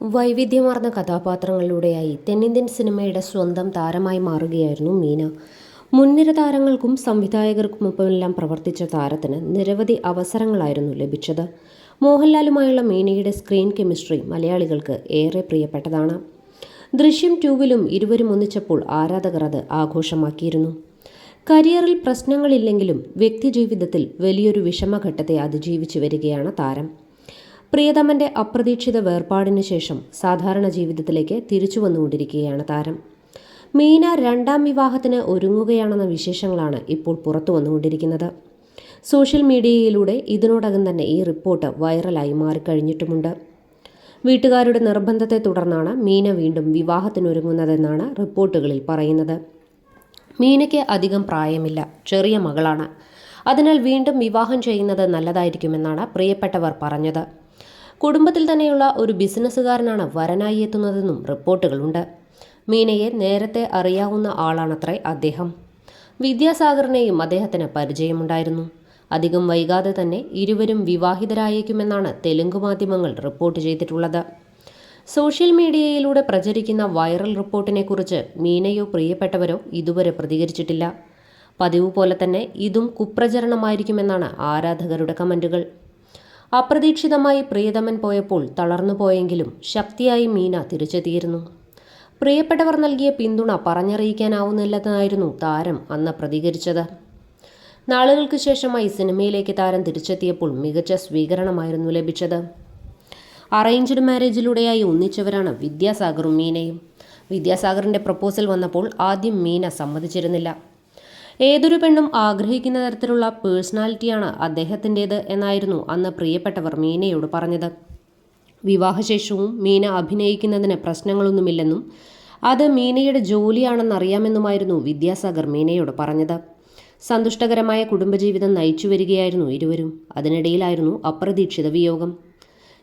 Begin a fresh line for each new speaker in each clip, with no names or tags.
വൈവിധ്യമാർന്ന കഥാപാത്രങ്ങളിലൂടെയായി തെന്നിന്ത്യൻ സിനിമയുടെ സ്വന്തം താരമായി മാറുകയായിരുന്നു മീന. മുൻനിര താരങ്ങൾക്കും സംവിധായകർക്കുമൊപ്പമെല്ലാം പ്രവർത്തിച്ച താരത്തിന് നിരവധി അവസരങ്ങളായിരുന്നു ലഭിച്ചത്. മോഹൻലാലുമായുള്ള മീനയുടെ സ്ക്രീൻ കെമിസ്ട്രി മലയാളികൾക്ക് ഏറെ പ്രിയപ്പെട്ടതാണ്. ദൃശ്യം ടൂവിലും ഇരുവരും ഒന്നിച്ചപ്പോൾ ആരാധകർ അത് ആഘോഷമാക്കിയിരുന്നു. കരിയറിൽ പ്രശ്നങ്ങളില്ലെങ്കിലും വ്യക്തിജീവിതത്തിൽ വലിയൊരു വിഷമഘട്ടത്തെ അതിജീവിച്ചു വരികയാണ് താരം. പ്രിയതമന്റെ അപ്രതീക്ഷിത വേർപാടിന് ശേഷം സാധാരണ ജീവിതത്തിലേക്ക് തിരിച്ചു വന്നുകൊണ്ടിരിക്കുകയാണ് താരം. മീന രണ്ടാം വിവാഹത്തിന് ഒരുങ്ങുകയാണെന്ന വിശേഷങ്ങളാണ് ഇപ്പോൾ പുറത്തു വന്നുകൊണ്ടിരിക്കുന്നത്. സോഷ്യൽ മീഡിയയിലൂടെ ഇതിനോടകം തന്നെ ഈ റിപ്പോർട്ട് വൈറലായി മാറിക്കഴിഞ്ഞിട്ടുമുണ്ട്. വീട്ടുകാരുടെ നിർബന്ധത്തെ തുടർന്നാണ് മീന വീണ്ടും വിവാഹത്തിനൊരുങ്ങുന്നതെന്നാണ് റിപ്പോർട്ടുകളിൽ പറയുന്നത്. മീനയ്ക്ക് അധികം പ്രായമില്ല ചെറിയ മകളാണ്. അതിനാൽ വീണ്ടും വിവാഹം ചെയ്യുന്നത് നല്ലതായിരിക്കുമെന്നാണ് പ്രിയപ്പെട്ടവർ പറഞ്ഞത്. കുടുംബത്തിൽ തന്നെയുള്ള ഒരു ബിസിനസ്സുകാരനാണ് വരനായി എത്തുന്നതെന്നും റിപ്പോർട്ടുകളുണ്ട്. മീനയെ നേരത്തെ അറിയാവുന്ന ആളാണത്രേ അദ്ദേഹം. വിദ്യാസാഗറിനെയും അദ്ദേഹത്തിന് പരിചയമുണ്ടായിരുന്നു. അധികം വൈകാതെ തന്നെ ഇരുവരും വിവാഹിതരായേക്കുമെന്നാണ് തെലുങ്ക് മാധ്യമങ്ങൾ റിപ്പോർട്ട് ചെയ്തിട്ടുള്ളത്. സോഷ്യൽ മീഡിയയിലൂടെ പ്രചരിക്കുന്ന വൈറൽ റിപ്പോർട്ടിനെക്കുറിച്ച് മീനയോ പ്രിയപ്പെട്ടവരോ ഇതുവരെ പ്രതികരിച്ചിട്ടില്ല. പതിവ് പോലെ തന്നെ ഇതും കുപ്രചരണമായിരിക്കുമെന്നാണ് ആരാധകരുടെ കമന്റുകൾ. അപ്രതീക്ഷിതമായി പ്രിയതമൻ പോയപ്പോൾ തളർന്നു പോയെങ്കിലും ശക്തിയായി മീന തിരിച്ചെത്തിയിരുന്നു. പ്രിയപ്പെട്ടവർ നൽകിയ പിന്തുണ പറഞ്ഞറിയിക്കാനാവുന്നില്ലെന്നായിരുന്നു താരം അന്ന് പ്രതികരിച്ചത്. നാളുകൾക്ക് ശേഷമായി സിനിമയിലേക്ക് താരം തിരിച്ചെത്തിയപ്പോൾ മികച്ച സ്വീകരണമായിരുന്നു ലഭിച്ചത്. അറേഞ്ച്ഡ് മാരേജിലൂടെയായി ഒന്നിച്ചവരാണ് വിദ്യാസാഗറും മീനയും. വിദ്യാസാഗറിന്റെ പ്രപ്പോസൽ വന്നപ്പോൾ ആദ്യം മീന സമ്മതിച്ചിരുന്നില്ല. ഏതൊരു പെണ്ണും ആഗ്രഹിക്കുന്ന തരത്തിലുള്ള പേഴ്സണാലിറ്റിയാണ് അദ്ദേഹത്തിന്റേത് എന്നായിരുന്നു അന്ന് പ്രിയപ്പെട്ടവർ മീനയോട് പറഞ്ഞത്. വിവാഹശേഷവും മീന അഭിനയിക്കുന്നതിന് പ്രശ്നങ്ങളൊന്നുമില്ലെന്നും അത് മീനയുടെ ജോലിയാണെന്നറിയാമെന്നുമായിരുന്നു വിദ്യാസാഗർ മീനയോട് പറഞ്ഞത്. സന്തുഷ്ടകരമായ കുടുംബജീവിതം നയിച്ചു വരികയായിരുന്നു ഇരുവരും. അതിനിടയിലായിരുന്നു അപ്രതീക്ഷിത വിയോഗം.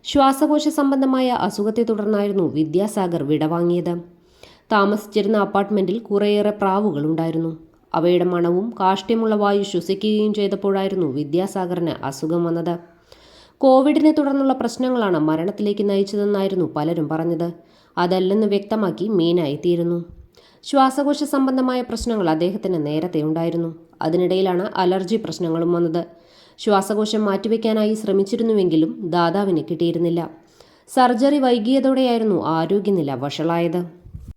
ശ്വാസകോശ സംബന്ധമായ അസുഖത്തെ തുടർന്നായിരുന്നു വിദ്യാസാഗർ വിടവാങ്ങിയത്. താമസിച്ചിരുന്ന അപ്പാർട്ട്മെന്റിൽ കുറേയേറെ പ്രാവുകൾ ഉണ്ടായിരുന്നു അവയുടെ മണവും കാഷ്ട്യമുള്ള വായു ശ്വസിക്കുകയും ചെയ്തപ്പോഴായിരുന്നു വിദ്യാസാഗറിന് അസുഖം വന്നത്. കോവിഡിനെ തുടർന്നുള്ള പ്രശ്നങ്ങളാണ് മരണത്തിലേക്ക് നയിച്ചതെന്നായിരുന്നു പലരും പറഞ്ഞത്. അതല്ലെന്ന് വ്യക്തമാക്കി മീന എത്തിയിരുന്നു. ശ്വാസകോശ സംബന്ധമായ പ്രശ്നങ്ങൾ അദ്ദേഹത്തിന് നേരത്തെ ഉണ്ടായിരുന്നു. അതിനിടയിലാണ് അലർജി പ്രശ്നങ്ങളും വന്നത്. ശ്വാസകോശം മാറ്റിവെക്കാനായി ശ്രമിച്ചിരുന്നുവെങ്കിലും ദാതാവിന് കിട്ടിയിരുന്നില്ല. സർജറി വൈകിയതോടെയായിരുന്നു ആരോഗ്യനില വഷളായത്.